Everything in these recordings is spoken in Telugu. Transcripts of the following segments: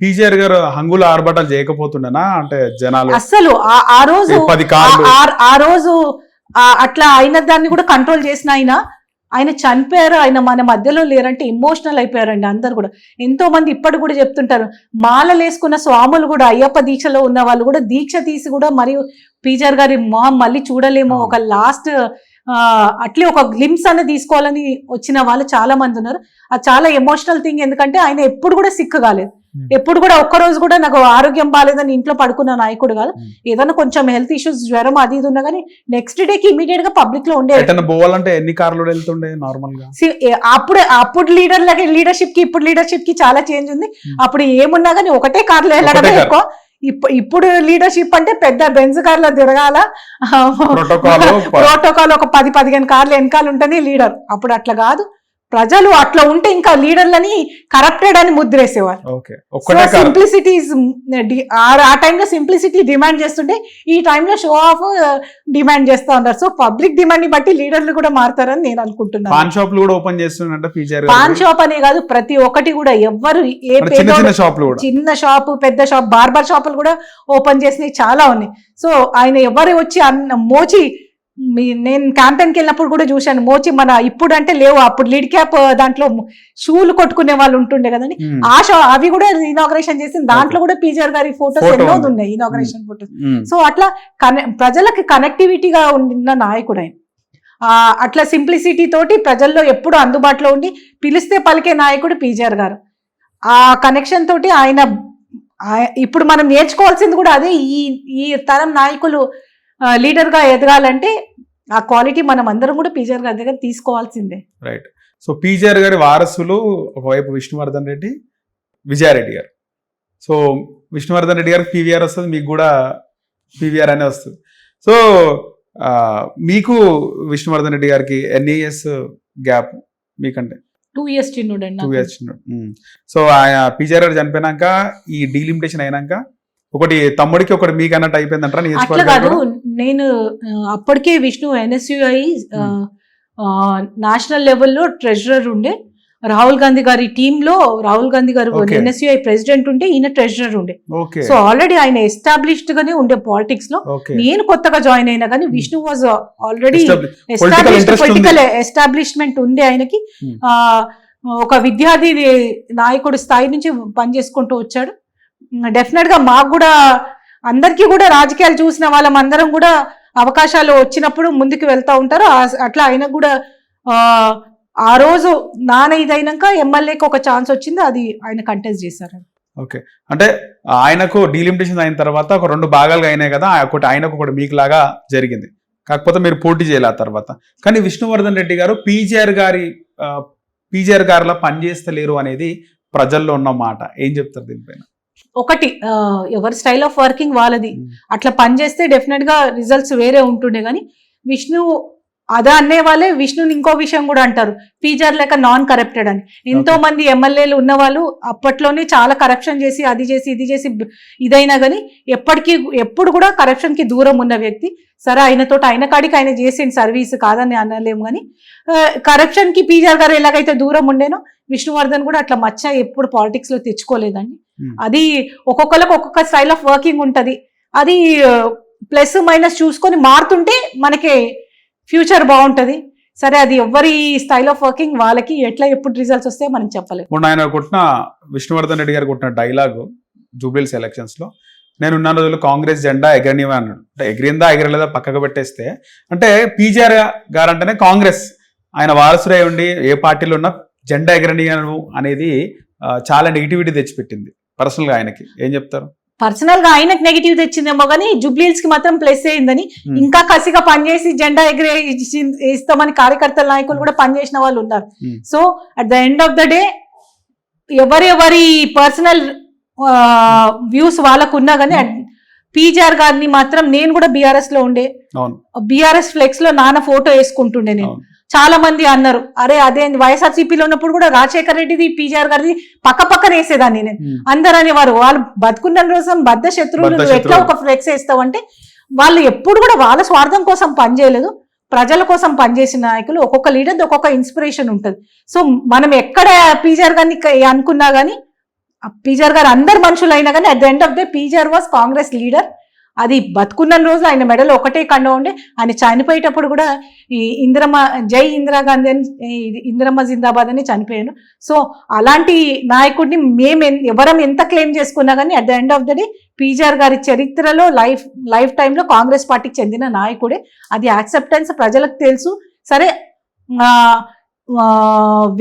పీజీఆర్ గారు హంగుల ఆర్భటాలు చేయకపోతుండేనా? అంటే జనాలు అస్సలు ఆ- రోజు ఆ- రోజు అట్లా అయిన దాన్ని కూడా కంట్రోల్ చేసిన ఆయన. ఆయన చనిపోయారు ఆయన మన మధ్యలో లేరంటే ఎమోషనల్ అయిపోయారండి అందరు కూడా. ఎంతో మంది ఇప్పటికి కూడా చెప్తుంటారు మాలలు వేసుకున్న స్వాములు కూడా అయ్యప్ప దీక్షలో ఉన్న వాళ్ళు కూడా దీక్ష తీసి కూడా మరియు పీజర్ గారి మొహం మళ్ళీ చూడలేమో. ఒక లాస్ట్ అట్లే ఒక గ్లిమ్స్ అని తీసుకోవాలని వచ్చిన వాళ్ళు చాలా మంది ఉన్నారు అది చాలా ఎమోషనల్ థింగ్ ఎందుకంటే ఆయన ఎప్పుడు కూడా సిక్ కాలేదు Hmm. ఎప్పుడు కూడా ఒక్క రోజు కూడా నాకు ఆరోగ్యం బాగాలేదని ఇంట్లో పడుకున్న నాయకుడు కాదు Hmm. ఏదైనా కొంచెం హెల్త్ ఇష్యూస్ జ్వరం అది ఇది ఉన్నా కానీ నెక్స్ట్ డేకి ఇమీడియట్గా పబ్లిక్లో ఉండే పోవాలంటే ఎన్ని కార్లు వెళ్తుండే నార్మల్గా అప్పుడు అప్పుడు లీడర్ లీడర్షిప్కి ఇప్పుడు లీడర్షిప్కి చాలా చేంజ్ ఉంది Hmm. అప్పుడు ఏమున్నా కానీ ఒకటే కార్లో వెళ్ళడమే. ఎక్కువ ఇప్పుడు లీడర్షిప్ అంటే పెద్ద బెంజ్ కార్లో తిరగాల. ప్రోటోకాల్ ఒక పది పదిహేను కార్లు వెనకాల ఉంటేనే లీడర్ అప్పుడు అట్లా కాదు. ప్రజలు అట్లా ఉంటే ఇంకా లీడర్లని కరప్టెడ్ అని ముద్రేసేవారు ఓకే. ఒక్కటే కార్ సింప్లిసిటీ ఆ టైంలో సింప్లిసిటీ డిమాండ్ చేస్తుంటే ఈ టైంలో షో ఆఫ్ డిమాండ్ చేస్తా ఉన్నారు. సో పబ్లిక్ డిమాండ్ని బట్టి లీడర్లు కూడా మారుతారని నేను అనుకుంటున్నాను. పాన్ షాప్లు కూడా ఓపెన్ పీజీఆర్ పాన్ షాప్ అనే కాదు ప్రతి ఒక్కటి కూడా ఎవ్వరు ఏ చిన్న షాపు పెద్ద షాప్ బార్బర్ షాపులు కూడా ఓపెన్ చేసినవి చాలా ఉన్నాయి. సో ఆయన ఎవరు వచ్చి అన్న మోచి మీ నేను క్యాంపెయిన్కి వెళ్ళినప్పుడు కూడా చూశాను. మోచి మన ఇప్పుడు అంటే లేవు. అప్పుడు లీడ్ క్యాప్ దాంట్లో షూలు కొట్టుకునే వాళ్ళు ఉంటుండే కదండి. ఆ షో అవి కూడా ఇనాగ్రేషన్ చేసిన దాంట్లో కూడా పీజర్ గారి ఫోటోస్ ఎన్నో. ఉన్నాయి ఇనాగ్రేషన్ ఫోటోస్ సో అట్లా కనె ప్రజలకి కనెక్టివిటీగా ఉన్న నాయకుడు. ఆయన ఆ, అట్లా సింప్లిసిటీ తోటి ప్రజల్లో ఎప్పుడు అందుబాటులో ఉండి పిలిస్తే పలికే నాయకుడు పీజర్ గారు. ఆ కనెక్షన్ తోటి ఆయన ఆయ- ఇప్పుడు మనం నేర్చుకోవాల్సింది కూడా అదే. ఈ ఈ తరం నాయకులు ఆ, leader గా ఎదగాలంటే ఆ క్వాలిటీ మనం అందరం కూడా పీజర్ గారి దగ్గర తీసుకోవాల్సిందే. రైట్ సో పీజీఆర్ గారి వారసులు ఒకవైపు విష్ణువర్ధన్ రెడ్డి విజయారెడ్డి గారు. సో విష్ణువర్ధన్ రెడ్డి గారికి పీవీఆర్ వస్తుంది మీకు కూడా పీవీఆర్ అనే వస్తుంది. సో మీకు విష్ణువర్ధన్ రెడ్డి గారికి ఎన్ని ఇయర్స్ గ్యాప్ మీకంటే? టూ ఇయర్స్ చిన్నుడు. టూ ఇయర్స్ సో ఆయన పీజీఆర్ గారు చనిపోయినాక ఈ డీలిమిటేషన్ అయినాక ఒకటి తమ్ముడికి ఒకటి మీకు అన్నట్టు అయిపోయిందంటారా నేను అప్పటికే విష్ణు ఎన్ఎస్యుఐ నేషనల్ లెవెల్లో ట్రెజరర్ ఉండే. రాహుల్ గాంధీ గారి టీమ్లో రాహుల్ గాంధీ గారు. ఎన్ఎస్యుఐ ప్రెసిడెంట్ ఉంటే ఈయన ట్రెజరర్ ఉండే. సో ఆల్రెడీ ఆయన ఎస్టాబ్లిష్డ్ గానే ఉండే పాలిటిక్స్లో నేను కొత్తగా జాయిన్ అయినా కానీ Vishnu was already established. Political establishment ఉండే ఆయనకి. Hmm. ఆ, ఒక విద్యార్థి నాయకుడు స్థాయి నుంచి పనిచేసుకుంటూ వచ్చాడు. డెఫినెట్గా మాకు కూడా అందరికీ కూడా రాజకీయాలు చూసిన వాళ్ళం అందరం కూడా అవకాశాలు వచ్చినప్పుడు ముందుకు వెళ్తూ ఉంటారు. అట్లా ఆయనకు కూడా ఆ, రోజు నాన్న ఇదైనాక ఎమ్మెల్యేకి ఒక ఛాన్స్ వచ్చింది. అది ఆయన కంటెస్ట్ చేశారు. ఓకే. అంటే ఆయనకు డీలిమిటేషన్ అయిన తర్వాత ఒక రెండు భాగాలుగా అయినాయి కదా. ఒకటి ఆయనకు ఒకటి మీకు లాగా జరిగింది. కాకపోతే మీరు పోటీ చేయాలి ఆ తర్వాత. కానీ విష్ణువర్ధన్ రెడ్డి గారు పీజీఆర్ గారి పీజీఆర్ గారిలా పనిచేస్తలేరు అనేది ప్రజల్లో ఉన్న మాట. ఏం చెప్తారు దీనిపైన? ఒకటి ఎవరి స్టైల్ ఆఫ్ వర్కింగ్ వాళ్ళది. అట్లా పని చేస్తే డెఫినెట్గా రిజల్ట్స్ వేరే ఉంటుండే కానీ విష్ణు అదా అనే వాళ్ళే విష్ణుని ఇంకో విషయం కూడా అంటారు. పీజర్ లేక నాన్ కరప్టెడ్ అని. ఎంతో. మంది ఎమ్మెల్యేలు ఉన్న వాళ్ళు అప్పట్లోనే చాలా కరప్షన్ చేసి అది చేసి ఇది చేసి ఇదైనా కానీ ఎప్పటికీ ఎప్పుడు కూడా కరప్షన్కి దూరం ఉన్న వ్యక్తి. సరే ఆయనతో ఆయన కాడికి ఆయన చేసిన సర్వీస్ కాదని అనలేము కానీ కరప్షన్కి పీజర్ గారు ఎలాగైతే దూరం ఉండేనో విష్ణువర్ధన్ కూడా అట్లా మచ్చ ఎప్పుడు పాలిటిక్స్లో తెచ్చుకోలేదండి. అది ఒక్కొక్కరికి ఒక్కొక్క స్టైల్ ఆఫ్ వర్కింగ్ ఉంటది. అది ప్లస్ మైనస్ చూసుకొని మారుతుంటే మనకి ఫ్యూచర్ బాగుంటది. సరే అది ఎవరి స్టైల్ ఆఫ్ వర్కింగ్ వాళ్ళకి ఎట్లా ఎప్పుడు రిజల్ట్స్ వస్తాయో మనం చెప్పలేము ఆయన కొట్టిన విష్ణువర్ధన్ రెడ్డి గారు కొట్టిన డైలాగ్ జూబిల్స్ ఎలక్షన్స్లో నేను ఉన్న రోజులు కాంగ్రెస్ జెండా ఎగరనివా అన్నాడు. అంటే ఎగిరిందా ఎగరలేదా పక్కకు పెట్టేస్తే అంటే పీజీఆర్ గారు అంటేనే కాంగ్రెస్. ఆయన వారసుడై ఉండి ఏ పార్టీలో ఉన్నా జెండా ఎగరనియను అనేది చాలా నెగిటివిటీ తెచ్చిపెట్టింది. పర్సనల్గా ఆయనకి ఏం చెప్తారు? పర్సనల్గా ఆయనకు నెగిటివ్ తెచ్చిందేమో కానీ జుబ్లీల్స్కి మాత్రం ప్లస్ అయిందని. ఇంకా కసిగా పనిచేసి జెండా ఎగిరే ఇస్తామని కార్యకర్తల నాయకులు కూడా పనిచేసిన వాళ్ళు ఉన్నారు. So at the end of the day ఎవరెవరి పర్సనల్ వ్యూస్ వాళ్ళకు ఉన్నా కానీ పీజీఆర్ గారిని మాత్రం నేను కూడా బీఆర్ఎస్లో ఉండే బీఆర్ఎస్ ఫ్లెక్స్లో నాన్న ఫోటో వేసుకుంటుండే నేను. చాలా మంది అన్నారు అరే అదే వైఎస్ఆర్సీపీలో ఉన్నప్పుడు కూడా రాజశేఖర్ రెడ్డిది పీజీఆర్ గారిది పక్క పక్కన వేసేదాన్ని నేను. ఉమ్. అందరు అనేవారు వాళ్ళు బతుకున్న కోసం బద్ద శత్రువులు ఎట్లా. ఒక ఫ్లెక్స్ వేస్తావు? అంటే వాళ్ళు ఎప్పుడు కూడా వాళ్ళ స్వార్థం కోసం పనిచేయలేదు ప్రజల కోసం పనిచేసిన నాయకులు ఒక్కొక్క లీడర్ ఒక్కొక్క ఇన్స్పిరేషన్ ఉంటుంది. సో మనం ఎక్కడ పీజీఆర్ గారిని అనుకున్నా గానీ పీజార్ గారు అందరు మనుషులు అయినా కానీ at the end of day PJR was Congress leader అది బతుకున్న రోజు ఆయన మెడలో ఒకటే కండం ఉండే ఆయన చనిపోయేటప్పుడు కూడా ఈ ఇందిరమ్మ జై ఇందిరాగాంధీ అని ఇందిరమ్మ జిందాబాద్ అని చనిపోయాను. సో అలాంటి నాయకుడిని మేము ఎవరం ఎంత క్లెయిమ్ చేసుకున్నా కానీ at the end of the day PJR గారి చరిత్రలో లైఫ్ లైఫ్ టైంలో కాంగ్రెస్ పార్టీకి చెందిన నాయకుడే. అది యాక్సెప్టెన్స్ ప్రజలకు తెలుసు. సరే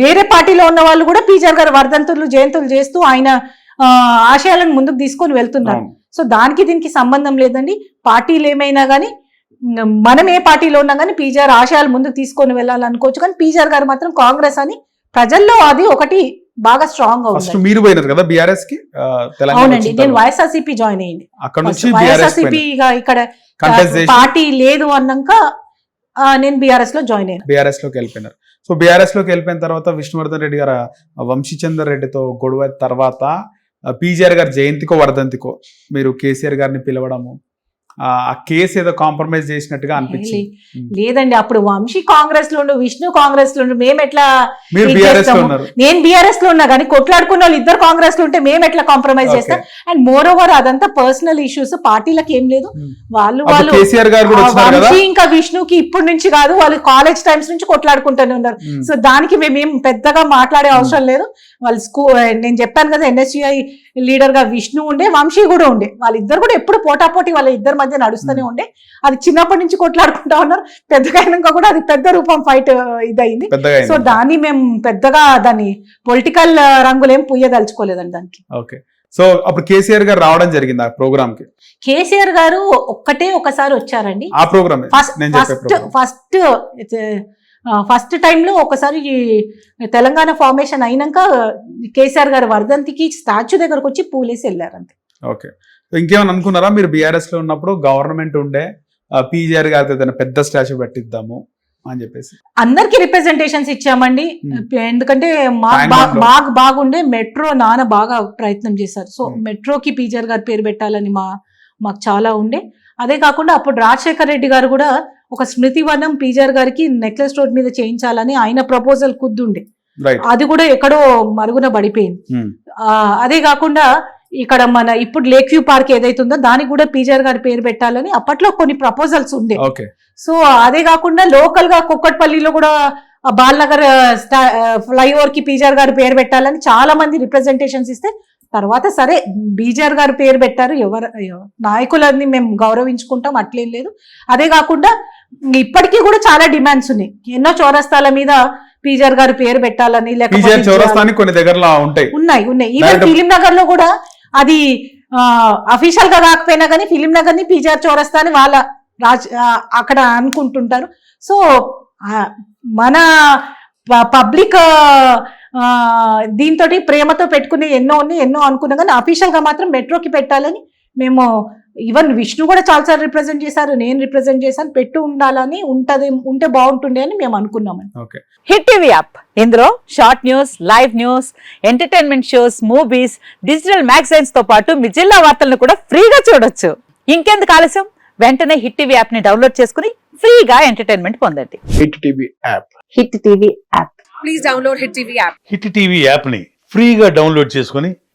వేరే పార్టీలో ఉన్న వాళ్ళు కూడా పీజార్ గారు వర్ధంతులు జయంతులు చేస్తూ ఆయన ఆశయాలను ముందుకు తీసుకొని వెళ్తున్నారు. సో దానికి దీనికి సంబంధం లేదండి. పార్టీలు ఏమైనా కానీ మనం ఏ పార్టీలో ఉన్నా కానీ పీజార్ ఆశయాలు ముందుకు తీసుకొని వెళ్ళాలనుకోవచ్చు. కానీ పీజార్ గారు మాత్రం కాంగ్రెస్ అని ప్రజల్లో అది ఒకటి బాగా స్ట్రాంగ్ అవుతుంది మీరు పోయినారు కదా బీఆర్ఎస్కి? అవునండి. నేను. వైఎస్ఆర్సీపీ జాయిన్ అయ్యింది. అక్కడ నుంచి వైఎస్ఆర్సీపీ ఇక్కడ పార్టీ లేదు అన్నాక నేను బీఆర్ఎస్లో జాయిన్ అయ్యాను. బీఆర్ఎస్లోకి వెళ్ళిపోయినారు. సో బీఆర్ఎస్లోకి వెళ్ళిపోయిన తర్వాత విష్ణువర్ధన్ రెడ్డి గారు వంశీచందర్ రెడ్డితో గొడవ తర్వాత పీజీఆర్ గారి జయంతికో వర్ధంతికో మీరు కేసీఆర్ గారిని పిలవడము ఆ కేసు ఏదో కాంప్రమైజ్ చేసినట్టుగా అనిపించింది. లేదండి అప్పుడు వంశీ కాంగ్రెస్లో విష్ణు కాంగ్రెస్లో ఉండు మేము ఎట్లా నేను బీఆర్ఎస్లో ఉన్నా కానీ కొట్లాడుకున్న వాళ్ళు ఇద్దరు కాంగ్రెస్లో ఉంటే మేము ఎట్లా కాంప్రమైజ్. చేస్తాం? అండ్ మోర్ ఓవర్ అదంతా పర్సనల్ ఇష్యూస్ పార్టీలకు ఏం లేదు. వాళ్ళు వాళ్ళు వంశీ ఇంకా విష్ణుకి ఇప్పటి నుంచి కాదు వాళ్ళు కాలేజ్ టైమ్స్ నుంచి కొట్లాడుకుంటూనే ఉన్నారు. సో దానికి మేమేం పెద్దగా మాట్లాడే అవసరం లేదు. వాళ్ళు స్కూల్ నేను చెప్పాను కదా ఎన్ఎస్యుఐ లీడర్గా విష్ణు ఉండే వంశీ కూడా ఉండే. వాళ్ళిద్దరు కూడా ఎప్పుడు పోటాపోటీ వాళ్ళ ఇద్దరి మధ్య నడుస్తూనే ఉండే. అది చిన్నప్పటి నుంచి కొట్లాడుకుంటా ఉన్నారు. పెద్దగా అయినాక కూడా అది పెద్ద రూపం ఫైట్ ఇదయింది. పెద్దగా సో. దాన్ని మేము పెద్దగా దాన్ని పొలిటికల్ రంగులేం పుయ్యదలుచుకోలేదండి దానికి. ఓకే. సో అప్పుడు కేసీఆర్ గారు రావడం జరిగింది ఆ ప్రోగ్రామ్కి కేసీఆర్ గారు ఒక్కటే ఒకసారి వచ్చారండి. ఆ ప్రోగ్రామ్? ఫస్ట్ ఫస్ట్ ఫస్ట్ టైంలో ఒకసారి తెలంగాణ ఫార్మేషన్ అయినాక కేసీఆర్ గారు వర్ధంతికి స్టాచ్యూ దగ్గరకు వచ్చి పూలేసి వెళ్ళారు అంతే ఓకే. ఇంకేమైనా అనుకున్నారా? మీరు బీఆర్ఎస్లో ఉన్నప్పుడు గవర్నమెంట్ ఉండే పీజీఆర్ గారితో ఏదైనా పెద్ద స్టాచ్యూ పెట్టిద్దాము అని చెప్పేసి. అందరికి రిప్రజెంటేషన్స్ ఇచ్చామండి. ఎందుకంటే మాకు బాగుండే మెట్రో నాన్న బాగా ప్రయత్నం చేశారు. సో. మెట్రోకి పీజర్ గారు పేరు పెట్టాలని మా మాకు చాలా ఉండే. అదే కాకుండా అప్పుడు రాజశేఖర్ రెడ్డి గారు కూడా ఒక స్మృతి వనం పీజర్ గారికి నెక్లెస్ రోడ్ మీద చేయించాలని ఆయన ప్రపోజల్ కుద్దుండే. అది కూడా ఎక్కడో మరుగున పడిపోయింది. అదే కాకుండా ఇక్కడ మన ఇప్పుడు లేక్ వ్యూ పార్క్ ఏదైతుందో దానికి కూడా పీజర్ గారి పేరు పెట్టాలని అప్పట్లో కొన్ని ప్రపోజల్స్ ఉండే. సో అదే కాకుండా లోకల్గా కుక్కట్పల్లిలో కూడా బాల్నగర్ ఫ్లైఓవర్కి పీజర్ గారి పేరు పెట్టాలని చాలా మంది రిప్రజెంటేషన్స్ ఇస్తే తర్వాత సరే బీజర్ గారు పేరు పెట్టారు. ఎవరు ఎవ- నాయకులని మేము గౌరవించుకుంటాం అట్లేం లేదు. అదే కాకుండా ఇప్పటికీ కూడా చాలా డిమాండ్స్ ఉన్నాయి. ఎన్నో చౌరస్తాల మీద పీజర్ గారి పేరు పెట్టాలని లేకపోతే కొన్ని దగ్గరలో ఉంటాయి. ఉన్నాయి ఉన్నాయి. ఈవెన్ ఫిలిం నగర్లో కూడా అది అఫీషియల్గా కాకపోయినా కానీ ఫిలిం నగర్ని పీజార్ చౌరస్తా అని వాళ్ళ రాజ్ అక్కడ అనుకుంటుంటారు. సో మన పబ్లిక్ దీంతో ప్రేమతో పెట్టుకునే ఎన్నో ఉన్నాయి ఎన్నో అనుకున్నా కానీ అఫీషియల్గా మాత్రం మెట్రోకి పెట్టాలని మేము ఈవెన్ విష్ణు కూడా చాలాసార్లు రిప్రజెంట్ చేశారు నేను రిప్రజెంట్ చేశాను పెట్టు ఉండాలని ఉంటది ఉంటే బాగుంటుండే అని మేము అనుకున్నామని ఓకే హిట్ టీవీ యాప్ ఇందులో short news live news entertainment shows movies digital మ్యాగజైన్స్తో పాటు మీ జిల్లా వార్తలను కూడా ఫ్రీగా చూడొచ్చు. ఇంకెందుకు ఆలస్యం? వెంటనే హిట్ టీవీ యాప్ని డౌన్లోడ్ చేసుకుని ఫ్రీగా ఎంటర్టైన్మెంట్ పొందండి. Hit TV app hit TV app please download Hit TV app. Hit TV యాప్ని ఫ్రీగా డౌన్లోడ్ చేసుకొని